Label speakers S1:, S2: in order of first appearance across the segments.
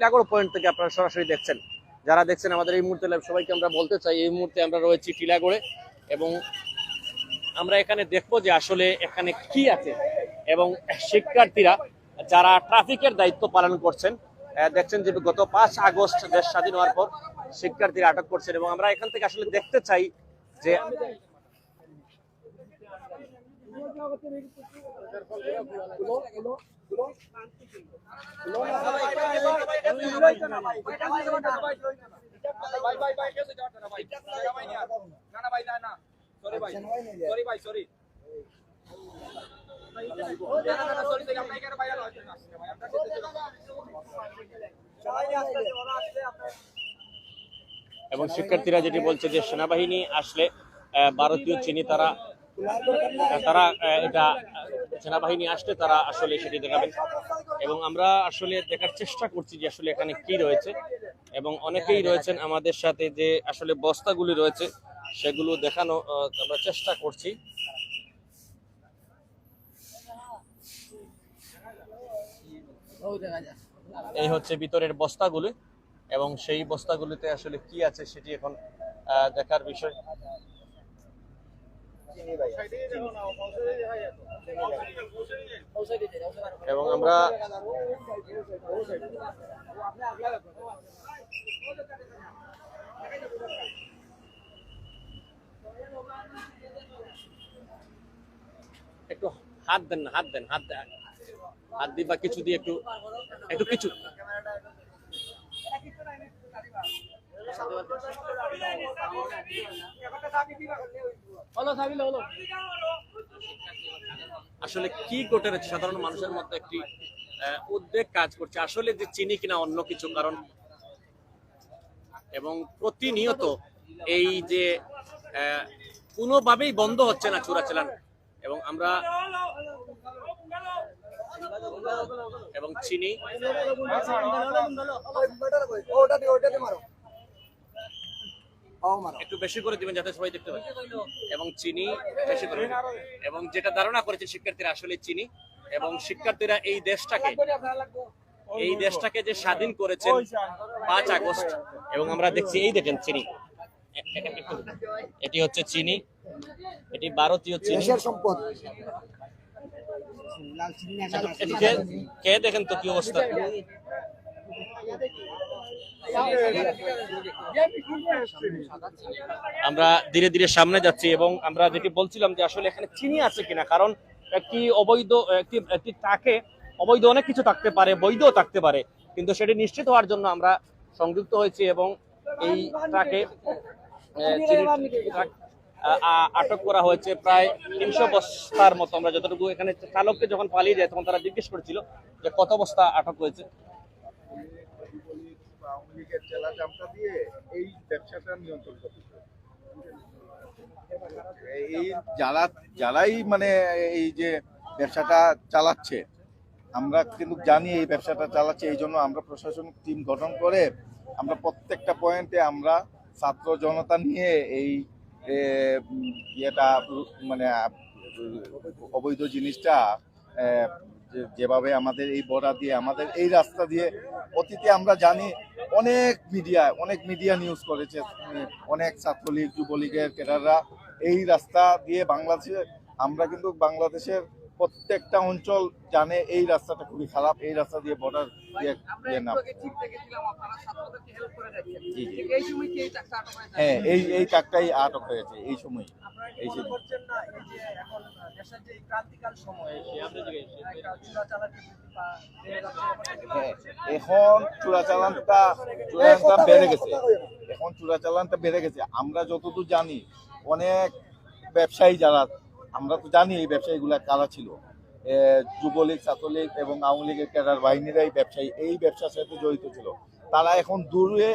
S1: Tilagarh point থেকে আপনারা সরাসরি দেখছেন। যারা দেখছেন আমাদের এই মুহূর্তে live, সবাইকে আমরা বলতে চাই, এই মুহূর্তে আমরা রয়েছি টিলাগড়ে এবং আমরা এখানে দেখব যে আসলে এখানে কি আছে এবং শিক্ষার্থীরা যারা ট্রাফিকের দায়িত্ব পালন করছেন দেখছেন যে গত পাঁচ আগস্ট দেশ স্বাধীন হওয়ার পর শিক্ষার্থীরা আটক করছেন এবং আমরা এখান থেকে আসলে দেখতে চাই যে এবং শিক্ষার্থীরা যেটি বলছে যে সেনাবাহিনী আসলে ভারতীয় চিনি তারা তারা এটা সেনাবাহিনী আসলে তারা আসলে সেটি দেখাবেন। এবং আমরা আসলে দেখার চেষ্টা করছি যে আসলে এখানে কি রয়েছে। এবং অনেকেই রয়েছেন আমাদের সাথে যে আসলে বস্তাগুলি রয়েছে, সেগুলো দেখানো আমরা চেষ্টা করছি। এই হচ্ছে ভিতরের বস্তাগুলি, এবং সেই বস্তাগুলিতে আসলে কি আছে সেটি এখন দেখার বিষয়। এবং আমরা একটু হাত দেন হাত দেন হাত দেন। হাত দিয়ে বা কিছু দিয়ে একটু একটু কিছু। আসলে কি ঘটে রয়েছে সাধারণ মানুষের মধ্যে একটি উদ্বেগ কাজ করছে আসলে যে চিনি কিনা অন্য কিছু কারণ এবং প্রতিনিয়ত এই যে আহ, কোনোভাবেই বন্ধ হচ্ছে না চোরাচালান এবং আমরা এবং চিনি একটু বেশি করে দিবেন যাতে সবাই দেখতে পায়। এবং চিনি বেশি করে এবং যেটা ধারণা করেছে শিক্ষার্থীরা আসলে চিনি। এবং শিক্ষার্থীরা এই দেশটাকে এই দেশটাকে যে স্বাধীন করেছেন পাঁচ আগস্ট এবং আমরা দেখছি এই দেখেন চিনি। এটি হচ্ছে চিনি। এটি ভারতীয় চিনি।
S2: সম্পদ।
S1: খেয়ে দেখেন তো কি অবস্থা? আমরা ধীরে ধীরে সামনে যাচ্ছি এবং আমরা যেটি বলছিলাম যে আসলে এখানে চিনি আছে কিনা, কারণ একটি অবৈধ, একটি একটি ট্রাকে অবৈধ অনেক কিছু থাকতে পারে, বৈধও থাকতে পারে, কিন্তু সেটি নিশ্চিত হওয়ার জন্য আমরা সংযুক্ত হয়েছি এবং এই ট্রাকে আটক করা হয়েছে প্রায় তিনশো বস্তার মতো। আমরা যতটুকু এখানে চালককে যখন পালিয়ে যায় তখন তারা জিজ্ঞেস করেছিল যে কত বস্তা আটক হয়েছে।
S3: আওয়ামী লীগের জামটা দিয়ে এই ব্যবসাটা নিয়ন্ত্রণ করতেছে এই যারা, যারাই মানে এই যে ব্যবসাটা চালাচ্ছে, আমরা কিন্তু জানি এই ব্যবসাটা চালাচ্ছে, এই জন্য আমরা প্রশাসনিক টিম গঠন করে আমরা প্রত্যেকটা পয়েন্টে আমরা ছাত্র জনতা নিয়ে এই ইয়েটা মানে অবৈধ জিনিসটা যেভাবে আমাদের এই বর্ডার দিয়ে আমাদের এই রাস্তা দিয়ে অতীতে আমরা জানি অনেক মিডিয়া অনেক মিডিয়া নিউজ করেছে অনেক ছাত্রলীগ যুবলীগের ক্যাডাররা এই রাস্তা দিয়ে বাংলাদেশে আমরা কিন্তু বাংলাদেশের প্রত্যেকটা অঞ্চল জানে এই রাস্তাটা খুবই খারাপ এই রাস্তা দিয়ে বর্ডার। হ্যাঁ এই এই কাকটাই আটক হয়েছে এই সময়। এই সময় হ্যাঁ এখন চোরাচালানটা চোরাচালানটা বেড়ে গেছে। এখন চোরাচালানটা বেড়ে গেছে। আমরা যতদূর জানি অনেক ব্যবসায়ী যারা আমরা তো জানি এই ব্যবসায়ীগুলা কারা ছিল। যুবলীগ ছাত্রলীগ এবং আওয়ামী লীগের ক্যাডার বাহিনীরা এই ব্যবসায়ী। এই ব্যবসার সাথে জড়িত ছিল। তারা এখন দূরে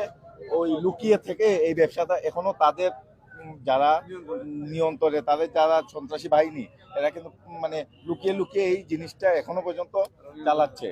S3: ওই লুকিয়ে থেকে এই ব্যবসাটা এখনও তাদের যারা নিয়ন্ত্রণে, তাদের যারা সন্ত্রাসী বাহিনী, এরা কিন্তু মানে লুকিয়ে লুকিয়ে এই জিনিসটা এখনও পর্যন্ত চালাচ্ছে।